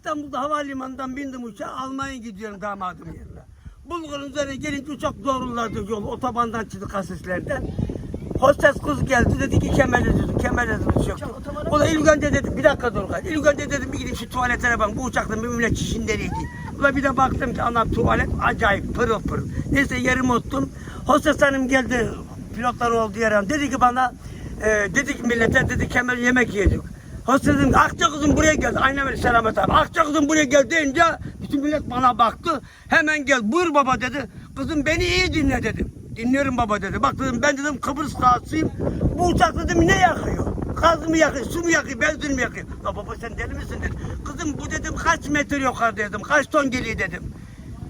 İstanbul'da havalimanından bindim uçağa Almanya'ya gidiyorum damadım yerine. Bulgar'ın üzerine gelince uçak doğruladı yolu otobandan çıktı kasislerden. Hostes kız geldi dedi ki kemer dedim, kemer dedim yoktu. O da ilk önce dedi, bir dakika dur kardeşim. İlk önce dedim bir gideyim şu tuvaletlere bak, bu uçakta bir millet çişinderiydi. Ula bir de baktım ki anam tuvalet acayip pırıl pırıl. Neyse yerimi ottum. Hostes hanım geldi, pilotların olduğu yere. Dedi ki bana, e, dedi ki millete, dedi kemer yemek yiyecek. Hostes dedim, Akça kızım buraya geldi. Aynen öyle Selamet abi. Akça kızım buraya geldi deyince bütün millet bana baktı. Hemen gel, buyur baba dedi. Kızım beni iyi dinle dedim. Dinliyorum baba dedi. Bak dedim ben dedim Kıbrıs dağıtıyım. Bu uçak dedim ne yakıyor? Gaz mı yakıyor, su mu yakıyor, benzin mi yakıyor? La baba sen deli misin dedi. Kızım bu dedim kaç metre yukarı dedim. Kaç ton geliyor dedim.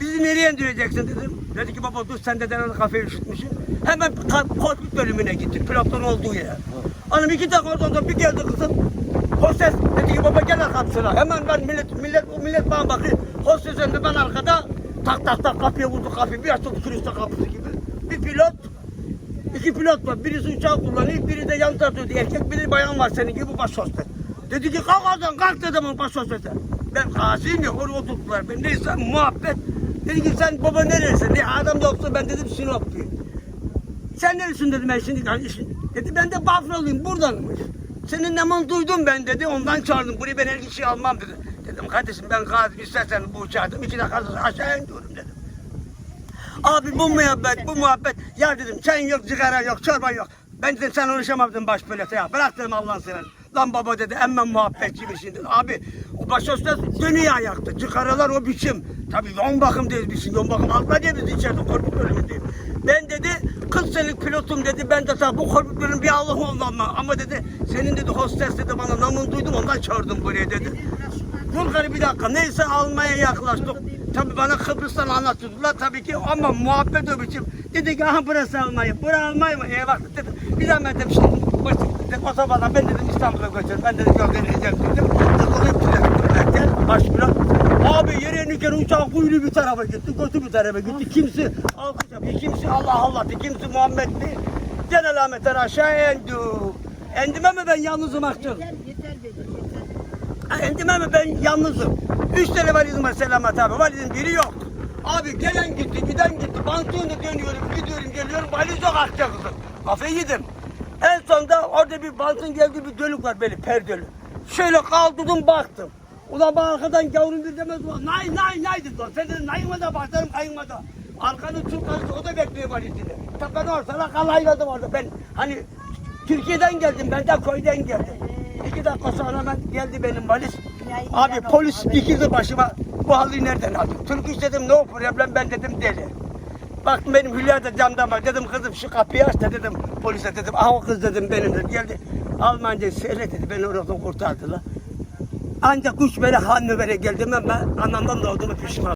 Bizi nereye indireceksin dedim. Dedi ki baba dur sen de herhalde kafayı üşütmüşsün. Hemen kokpit bölümüne gitti. Pilotun olduğu yere. Hanım iki dakika oradan da bir geldi kızım. Hostes dedi ki baba gel arkasına. Hemen ben millet, millet, o millet bana bakıyor. Hostes önünde ben arkada tak tak tak kapıya vurdu kapıyı. Bir açtı turiste kapısı gibi. Bir pilot, iki pilot var. Birisi uçağı kullanıyor, biri de yan tarafta erkek, biri bayan var senin gibi baş hostes. Dedi ki kalk oradan kalk dedim o baş hostese. Ben gaziyim ya oraya oturttular. Ben neyse muhabbet. Dedi ki sen baba neresin? Ne adam yoksa ben dedim Sinopluyum. Sen neresin dedim ben şimdi. Dedi ben de Bafralıyım buradanmış. Senin namını duydum ben dedi ondan çağırdım. Buraya ben her kişiyi almam dedi. Dedim kardeşim ben gazim istersen bu uçağı iki dakika aşağı indiyorum dedim. Abi bu muhabbet bu muhabbet. Ya dedim çayın yok sigara yok çorba yok. Ben dedim sen uğraşamam dedim baş pelete ya. Bırak dedim Allah'ını seversen. Lan baba dedi emmem muhabbetçiymişsin dedi. Abi o baş hostes dönüyor ayakta. Çıkarıyorlar o biçim. Tabii yoğun bakım değil bizim yoğun bakım. Alma diye biz içeride korkut bölümündeyiz. Ben dedi 40 senelik pilotum dedi. Ben de tabii bu korkut bölümü bir Allah'ım olmam ama dedi. Senin dedi hostes dedi bana namını duydum ondan çağırdım buraya dedi. Dur gari bir dakika. Neyse almaya yaklaştık. Tabii bana Kıbrıs'tan anlattılar tabii ki ama muhabbet o biçim. Dedi ki aha burası Almanya. Burası Almanya mı? Eyvah dedim. Bir daha ben dedim. Dedim, otobana ben dedim İstanbul'a götür. Ben dedim yok deneyeceğim dedim. Tıkılayım pilot. Baş yere inerken uçağın kuyruğu bir tarafa gitti. Götü bir tarafa gitti. Kimisi alkış yapıyor. Kimisi Allah Allah diyor. Kimisi Muhammed diyor. Genel Ahmet'ten aşağı indi. Endim ama ben yalnızım akçım. Yeter, yeter dedi, yeter. Ha, Endim ama ben yalnızım. Üç tane valizim var Selamat abi. Valizin biri yok. Abi gelen gitti, giden gitti. Pantolonla dönüyorum, gidiyorum, geliyorum. Valiz yok akça kızım. Kafayı yedim. En sonunda orada bir bantın geldiği bir dönük var böyle perdeli. Şöyle kaldırdım baktım. Ulan bana arkadan gavurun bir demez ulan. Nay nay nay dedi. lan. Sen dedin nayıma da başlarım kayıma da. Arkanın Türk karısı o da bekliyor valizini. Tabii ben ortada kalayladım orada. Ben hani Türkiye'den geldim. Ben de köyden geldim. İki dakika sonra ben geldi benim valiz. Abi polis dikildi başıma. Bu halıyı nereden aldın? Türk iş dedim no problem ben dedim deli. Bak benim Hülya da camda var. Dedim kızım şu kapıyı aç da dedim polise dedim. Ah o kız dedim benim dedim. Geldi Almanca söyle dedi. Beni oradan kurtardılar. Ancak böyle hanlı böyle geldim ama anamdan doğduğuma pişman.